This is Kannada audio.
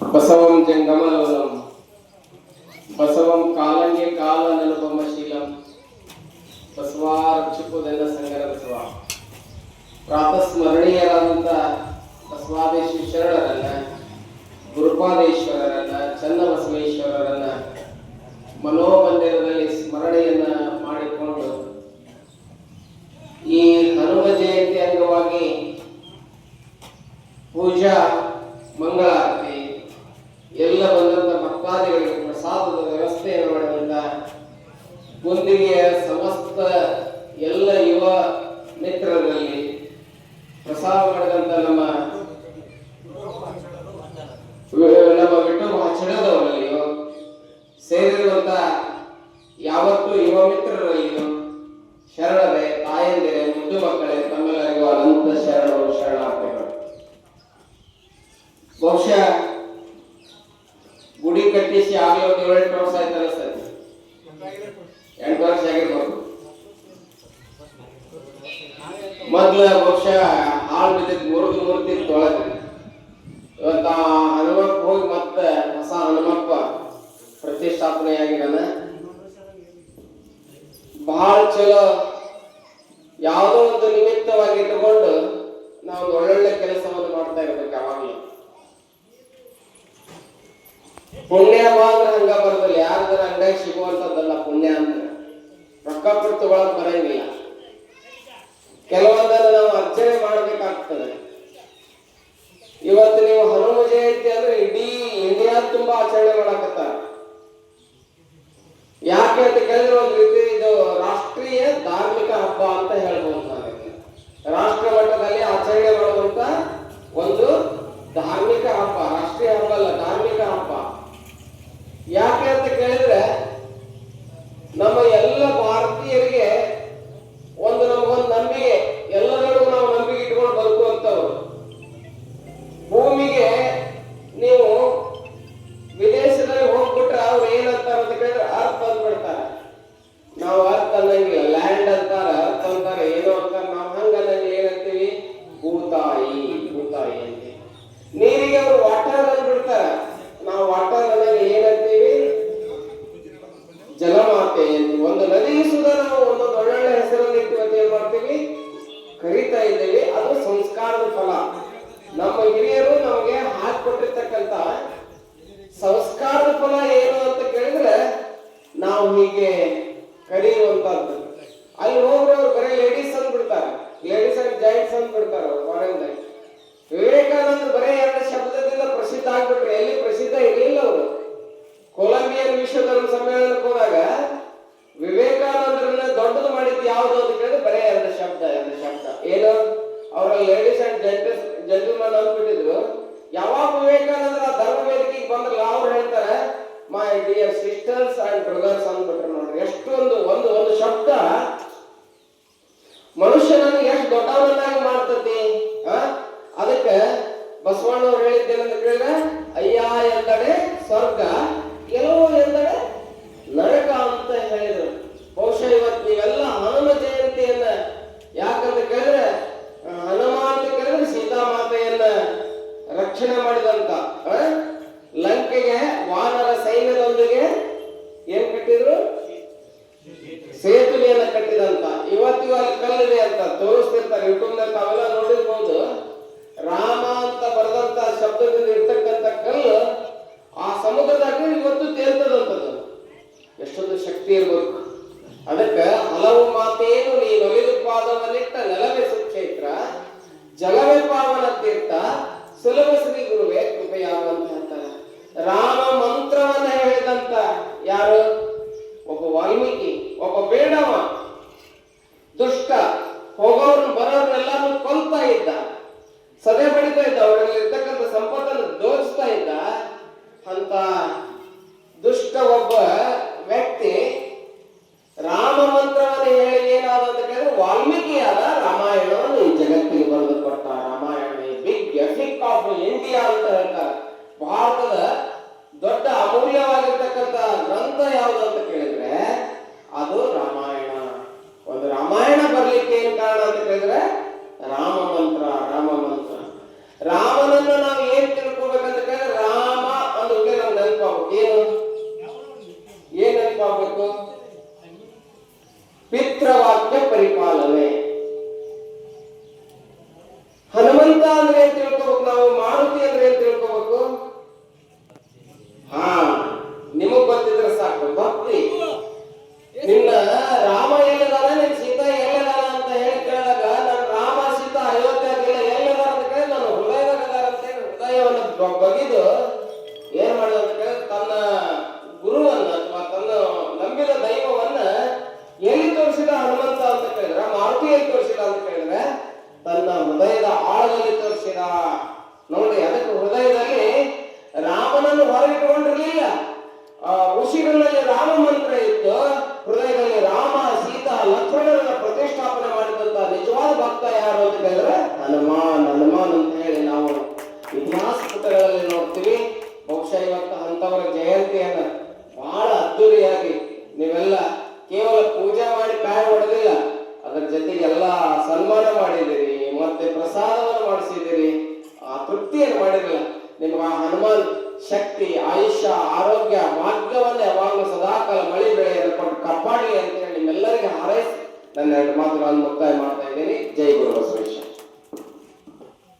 ಬಸವಂ ಜಂಗಮಲೋಲಂ. ಬಸವಂ ಕಾಲಂಗೆ ಕಾಲ ನೆನಪಮಶೀಲಂ ಬಸವಾರ್ಚಿಪುದೆಲ್ಲ ಸಂಗರ ಬಸವ. ಪ್ರಾತಸ್ಮರಣೀಯರಾದಂಥ ಬಸವಾದೇಶ ಶರಣರನ್ನ, ಗುರುಪಾದೇಶ್ವರರನ್ನ ಚನ್ನಬಸವೇಶ್ವರರನ್ನ ಮನೋಮಂದಿರದಲ್ಲಿ ಸ್ಮರಣೆಯನ್ನ ಮಾಡಿಕೊಂಡು ಈ ಹನುಮ ಜಯಂತಿ ಅಂಗವಾಗಿ ಪೂಜಾ ಮಂಗಳಾರತಿ ಎಲ್ಲ ಬಂದಂತ ಭಕ್ತಾದಿಗಳಿಗೆ ಪ್ರಸಾದದ ವ್ಯವಸ್ಥೆಯನ್ನು ಮಾಡೋದ್ರಿಂದ ಮುಂದಿಗೆ ಸಮಸ್ತ ಆಗಲೇ ಒಂದು ಏಳೆಂಟು ವರ್ಷ ಆಯ್ತಲ್ಲ ಸರ್. ಎಂಟು ವರ್ಷ ಆಗಿರ್ಬೋದು. ಮೊದ್ಲ ಬಹುಶಃ ಹಾಳು ಮುರಿದು ಮೂರು ಒಳಗೆ ಇವತ್ತ ಆ ಹನುಮಪ್ಪ ಹೋಗಿ ಮತ್ತೆ ಹೊಸ ಹನುಮಪ್ಪ ಪ್ರತಿಷ್ಠಾಪನೆಯಾಗಿದ್ದಾನೆ ಬಹಳ ಚಲೋ. ಯಾವುದೋ ಒಂದು ನಿಮಿತ್ತವಾಗಿ ಇಟ್ಟುಕೊಂಡು ನಾವು ಒಳ್ಳೊಳ್ಳೆ ಕೆಲಸವನ್ನು ಮಾಡ್ತಾ ಇರ್ಬೇಕು ಯಾವಾಗಲೂ ಪುಣ್ಯ ಮಾತ್ರ ಹಂಗ ಬರೋದಿಲ್ಲ. ಯಾರ್ದಾರ ಅಂಗಡಿಯಾಗ ಸಿಗುವಂತದ್ದಲ್ಲ ಪುಣ್ಯ ಅಂತ. ರೊಕ್ಕ ಕೊಟ್ಟು ತಗೊಳಕ್ ಬರಂಗಿಲ್ಲ. ಕೆಲವೊಂದನ್ನು ನಾವು ಅರ್ಚನೆ ಮಾಡ್ಬೇಕಾಗ್ತದೆ. ಇವತ್ತು ನೀವು ಹನುಮ ಜಯಂತಿ ಅಂದ್ರೆ ಇಡೀ ಇಂಡಿಯಾ ತುಂಬಾ ಆಚರಣೆ ಮಾಡಕತ್ತಾರ. ಯಾಕೆ ಅಂತ ಕೇಳಿದ್ರೆ ಒಂದು ರೀತಿ ಇದು ರಾಷ್ಟ್ರೀಯ ಧಾರ್ಮಿಕ ಹಬ್ಬ ಅಂತ ಹೇಳ್ಬೋದು ನಾವು. ರಾಷ್ಟ್ರ ಮಟ್ಟದಲ್ಲಿ ಆಚರಣೆ ಮಾಡುವಂತ ಒಂದು ಧಾರ್ಮಿಕ ಹಬ್ಬ. ನಾವು ಹೀಗೆ ಕರೆಯುವಂತಹದ್ದು. ಅಲ್ಲಿ ಹೋಗ್ರೆ ಅವ್ರು ಬರೀ ಲೇಡೀಸ್ ಅಂತ ಬಿಡ್ತಾರೆ. ಲೇಡೀಸ್ ಅಂಡ್ ಜೈಂಟ್ಸ್ ಅಂತ ಬಿಡ್ತಾರೆ ಫಾರಿನ್ದಾಗ ವಿವೇಕಾನಂದ ಬರೇ ಎರಡು ಶಬ್ದದಿಂದ ಪ್ರಸಿದ್ಧ ಆಗ್ಬಿಟ್ರೆ. ಎಲ್ಲಿ ಪ್ರಸಿದ್ಧ ಇರಲಿಲ್ಲ ಅವರು. ಕೊಲಂಬಿಯನ್ ವಿಶ್ವಧರ್ಮ ಸಮ್ಮೇಳನಕ್ಕೆ ಹೋದಾಗ ವಿವೇಕಾನಂದರನ್ನ ದೊಡ್ಡದು ಮಾಡಿದ್ದು ಯಾವುದು ಅಂತ ಕೇಳಿದ್ರೆ ಬರೇ ಎರಡು ಶಬ್ದ ಎರಡು ಶಬ್ದ. ಏನು? ಅವರ ಲೇಡೀಸ್ ಅಂಡ್ ಜೆಂಟಸ್ ಜೆಂಟಲ್ಮನ್ ಅಂದ್ಬಿಟ್ಟಿದ್ರು. ಯಾವಾಗ ವಿವೇಕಾನಂದರ ಧರ್ಮ ವೇದಿಕೆಗೆ ಬಂದ್ರಲ್ಲ ಅವ್ರು ಹೇಳ್ತಾರೆ my dear sisters and brothers ಅಂದ್ಬಿಟ್ರೆ ನೋಡ್ರಿ ಎಷ್ಟೊಂದು, ಒಂದು ಒಂದು ಶಬ್ದ ಮನುಷ್ಯನನ್ನು ಎಷ್ಟು ದೊಡ್ಡವನನ್ನಾಗಿ ಮಾಡ್ತತಿ? ಅದಕ್ಕೆ ಬಸವಣ್ಣವ್ರು ಹೇಳಿದ್ದೇನಂತ ಕೇಳಿದ್ರೆ, ಅಯ್ಯ ಎಲ್ಲಡೆ ಸ್ವರ್ಗ ಸೇತುವೆಯನ್ನ ಕಟ್ಟಿದಂತ ಇವತ್ತಿಗೂ ಅಲ್ಲಿ ಕಲ್ಲಿದೆ ಅಂತ ತೋರಿಸ್ತಿರ್ತಾರೆ ಯೂಟ್ಯೂಬ್ ತಾವೆಲ್ಲ ನೋಡಿರ್ಬೋದು. ರಾಮ ಅಂತ ಬರೆದಂತ ಶಬ್ದದಿಂದ ಇರ್ತಕ್ಕಂಥ ಕಲ್ಲು ಆ ಸಮುದ್ರದಾಗ ಇವತ್ತು ತೇಲ್ತದಂತದ್ದು. ಎಷ್ಟೊಂದು ಶಕ್ತಿ ಇರ್ಬೇಕು. ಅದಕ್ಕೆ ಹಲವು ಮಾತೇನು ನೀ ನೊಲಿದು ಪಾದವನ್ನಿಟ್ಟ ನೆಲವೇ ಸುಕ್ಷೇತ್ರ, ಜಲವೇ ಪಾವನ ತೀರ್ಥ ಸುಲಭ ಶ್ರೀ ಗುರುವೇ ಕೃಪೆಯಾಗುವಂತ ರಾಮ ಸದೆ ಹೊಡಿತಾ ಇದ್ದ ಅವರಲ್ಲಿ ಇರ್ತಕ್ಕಂಥ ಸಂಪತ್ತನ್ನು ದೋಚ್ತಾ ಇದ್ದ ಅಂತ ದುಷ್ಟ ಒಬ್ಬ ವ್ಯಕ್ತಿ ರಾಮ ಮಂತ್ರವನ್ನು ಹೇಳಿ ಏನಾದ ಅಂತ ಕೇಳಿದ್ರೆ ವಾಲ್ಮೀಕಿಯಾದ ರಾಮಾಯಣವನ್ನು ಈ ಜಗತ್ತಿಗೆ ಬರೆದು ಕೊಟ್ಟ Ramayana big epic of India ಅಂತ ಹೇಳ್ತಾರೆ. ಭಾರತದ ಯಾವುದು ಪಿತೃವಾಕ್ಯ ಪರಿಪಾಲನೆ. ಹನುಮಂತ ಅಂದ್ರೆ ಏನ್ ತಿಳ್ಕೋಬೇಕು ನಾವು? ಮಾರುತಿ ಅಂದ್ರೆ ಏನ್ ತಿಳ್ಕೋಬೇಕು? ಹಾ, ನಿಮಗ್ ಗೊತ್ತಿದ್ರೆ ಸಾಕು. ಭಕ್ತಿ. ನಿನ್ನ ರಾಮ ಎಲ್ಲದಾನ? ನಿನ್ ಸೀತಾ ಎಲ್ಲದಾನ ಅಂತ ಹೇಳಿ ಕೇಳಿದಾಗ ನಾನು ರಾಮ, ಸೀತಾ, ಅಯೋಧ್ಯೆ ಎಲ್ಲದಾರ ಅಂತ ಕೇಳಿ ನಾನು ಹೃದಯದಾರ ಅಂತ ಹೇಳಿ ಹೃದಯವನ್ನು ಬಗೆದು ಅಂತ ಹನುಮಾನ್ ಹನುಮಾನ್ ಅಂತ ಹೇಳಿ ನಾವು ಇತಿಹಾಸ ಪುಟಗಳಲ್ಲಿ ನೋಡ್ತೀವಿ. ಬಹುಶಃ ಇವತ್ತು ಅಂತವರ ಜಯಂತಿಯನ್ನ ಬಹಳ ಅದ್ದೂರಿಯಾಗಿ ನೀವೆಲ್ಲ ಕೇವಲ ಪೂಜೆ ಮಾಡಿ ಕಾಯಿ ಹೊಡೆದಿಲ್ಲ ಅದರ ಜೊತೆಗೆ ಎಲ್ಲ ಸನ್ಮಾನ ಮಾಡಿದಿರಿ ಮತ್ತೆ ಪ್ರಸಾದವನ್ನು ಮಾಡಿಸಿದಿರಿ ಆ ತೃಪ್ತಿಯನ್ನು ಮಾಡಿರಲಿಲ್ಲ ನಿಮ್ಗೆ ಆ ಹನುಮಾನ್ ಶಕ್ತಿ, ಆಯುಷ್ಯ, ಆರೋಗ್ಯ ಮಾರ್ಗವನ್ನು ಯಾವಾಗಲೂ ಸದಾಕಾಲ ಮಳೆ ಬೆಳೆಯನ್ನು ಕೊಟ್ಟು ಕಾಪಾಡಲಿ ಅಂತ ಹೇಳಿ ನಿಮ್ಮೆಲ್ಲರಿಗೆ ಹಾರೈಸಿ ನನ್ನ ಎರಡು ಮಾತುಗಳನ್ನು ಮುಕ್ತಾಯ ಮಾಡ್ತಾ ya hay